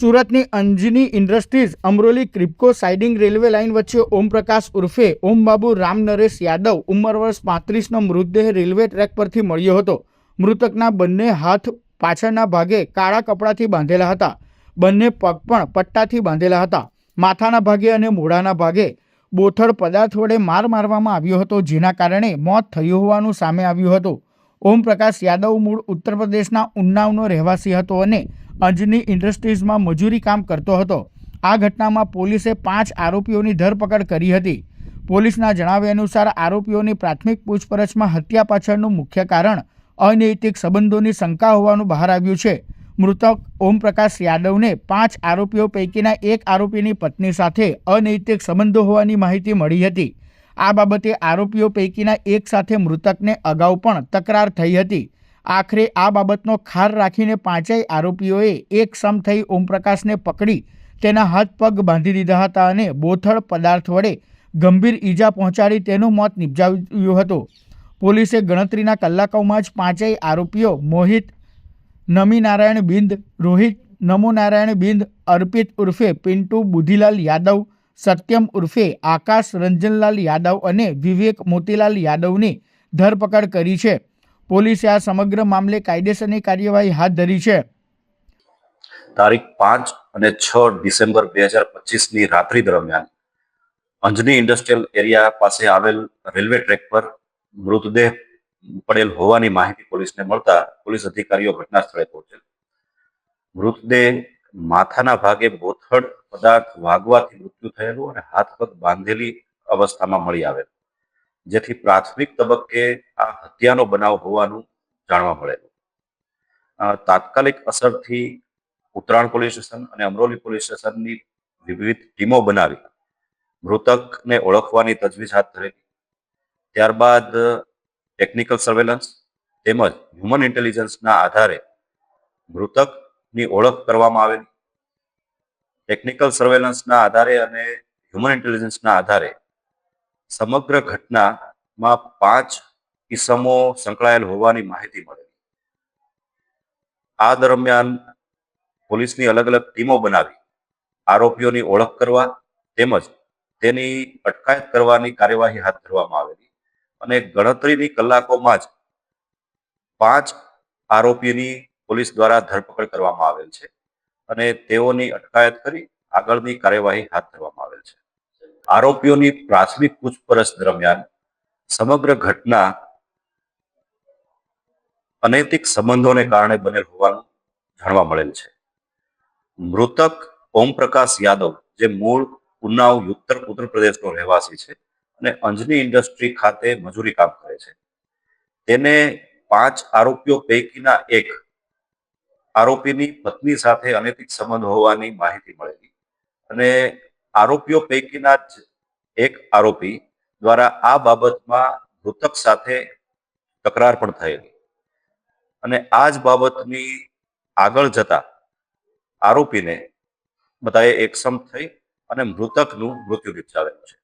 સુરતની Anjani industries, Amroli Kribhco siding railway line વચ્ચે ઓમપ્રકાશ ઉર્ફે ઓમબાબુ રામ નરેશ યાદવ ઉંમર વર્ષ પાંત્રીસનો મૃતદેહ રેલવે ટ્રેક પરથી મળ્યો હતો. મૃતકના બંને હાથ પાછળના ભાગે કાળા કપડાથી બાંધેલા હતા. બંને પગ પણ પટ્ટાથી બાંધેલા હતા. માથાના ભાગે અને મોઢાના ભાગે બોથડ પદાર્થ વડે માર મારવામાં આવ્યો હતો, જેના કારણે મોત થયું હોવાનું સામે આવ્યું હતું. ઓમપ્રકાશ યાદવ મૂળ ઉત્તર પ્રદેશના ઉન્નાવનો રહેવાસી હતો અને અંજની ઇન્ડસ્ટ્રીઝમાં મજૂરી કામ કરતો હતો. આ ઘટનામાં પોલીસે પાંચ આરોપીઓની ધરપકડ કરી હતી. પોલીસના જણાવ્યા અનુસાર આરોપીઓની પ્રાથમિક પૂછપરછમાં હત્યા પાછળનું મુખ્ય કારણ અનૈતિક સંબંધોની શંકા હોવાનું બહાર આવ્યું છે. મૃતક ઓમપ્રકાશ યાદવને પાંચ આરોપીઓ પૈકીના એક આરોપીની પત્ની સાથે અનૈતિક સંબંધો હોવાની માહિતી મળી હતી. આ બાબતે આરોપીઓ પૈકીના એક સાથે મૃતકને અગાઉ પણ તકરાર થઈ હતી. આખરે આ બાબતનો ખાર રાખીને પાંચેય આરોપીઓએ એક સમ થઈ ઓમપ્રકાશને પકડી, તેના હાથ પગ બાંધી દીધા હતા અને બોથડ પદાર્થ વડે ગંભીર ઈજા પહોંચાડી તેનું મોત નિપજાવ્યું હતું. પોલીસે ગણતરીના કલાકોમાં જ પાંચેય આરોપીઓ મોહિત, નમીનારાયણ બિંદ, રોહિત, નમોનારાયણ બિંદ, અર્પિત ઉર્ફે પિન્ટુ બુધિલાલ યાદવ, સત્યમ ઉર્ફે આકાશ રંજનલાલ યાદવ અને વિવેક મોતીલાલ યાદવની ધરપકડ કરી છે. પોલીસે આ સમગ્ર મામલે કાયદેસરની કાર્યવાહી હાથ ધરી છે. તારીખ પાંચ અને છ ડિસેમ્બર બે હજાર પચીસની રાત્રિ દરમિયાન અંજની ઇન્ડસ્ટ્રીયલ એરિયા પાસે આવેલ રેલવે ટ્રેક પર મૃતદેહ પડેલ હોવાની માહિતી પોલીસને મળતા પોલીસ અધિકારીઓ ઘટના સ્થળે પહોંચેલ. મૃતદેહ માથાના ભાગે બોથડ પદાર્થ વાગવાથી મૃત્યુ થયેલું અને હાથ પગ બાંધેલી અવસ્થામાં મળી આવેલ. જેથી પ્રાથમિક તબક્કે આ હત્યાનો બનાવ હોવાનું જાણવા મળેલું. તાત્કાલિક અસરથી ઉત્તરાયણ પોલીસ સ્ટેશન અને અમરોલી પોલીસ સ્ટેશનની વિવિધ ટીમો બનાવી મૃતકને ઓળખવાની તજવીજ હાથ ધરેલી ત્યારબાદ ટેકનિકલ સર્વેલન્સ તેમજ હ્યુમન ઇન્ટેલિજન્સના આધારે મૃતકની ઓળખ કરવામાં આવેલી. ટેકનિકલ સર્વેલન્સના આધારે અને હ્યુમન ઇન્ટેલિજન્સના આધારે સમગ્ર ઘટનામાં પાંચ ઈસમો સંકળાયેલ હોવાની માહિતી મળેલી આ દરમિયાન પોલીસની અલગ અલગ ટીમો બનાવી, આરોપીઓની ઓળખ કરવા તેમજ તેની અટકાયત કરવાની કાર્યવાહી હાથ ધરવામાં આવેલી અને ગણતરીની કલાકોમાં જ પાંચ આરોપીની પોલીસ દ્વારા ધરપકડ કરવામાં આવેલ છે અને તેઓની અટકાયત કરી આગળની કાર્યવાહી હાથ ધરવામાં આરોપીઓની પ્રાથમિક પૂછપરછ દરમિયાન સમગ્ર ઘટના અનૈતિક સંબંધોને કારણે બનેલ હોવાનું જાણવા મળેલ છે. મૃતક ઓમપ્રકાશ યાદવ, જે મૂળ ઉન્નાવ ઉત્તર ઉત્તર પ્રદેશનો રહેવાસી છે અને અંજની ઇન્ડસ્ટ્રી ખાતે મજૂરી કામ કરે છે. તેને પાંચ આરોપીઓ પૈકીના એક આરોપીની પત્ની સાથે અનૈતિક સંબંધ હોવાની માહિતી મળેલી અને આરોપીઓ પૈકીના જ એક આરોપી દ્વારા આ બાબતમાં મૃતક સાથે તકરાર પણ થયેલી. અને આ જ બાબતની આગળ જતા આરોપીને બધાએ એકસમ થઈ અને મૃતકનું મૃત્યુ નિપજાવેલું છે.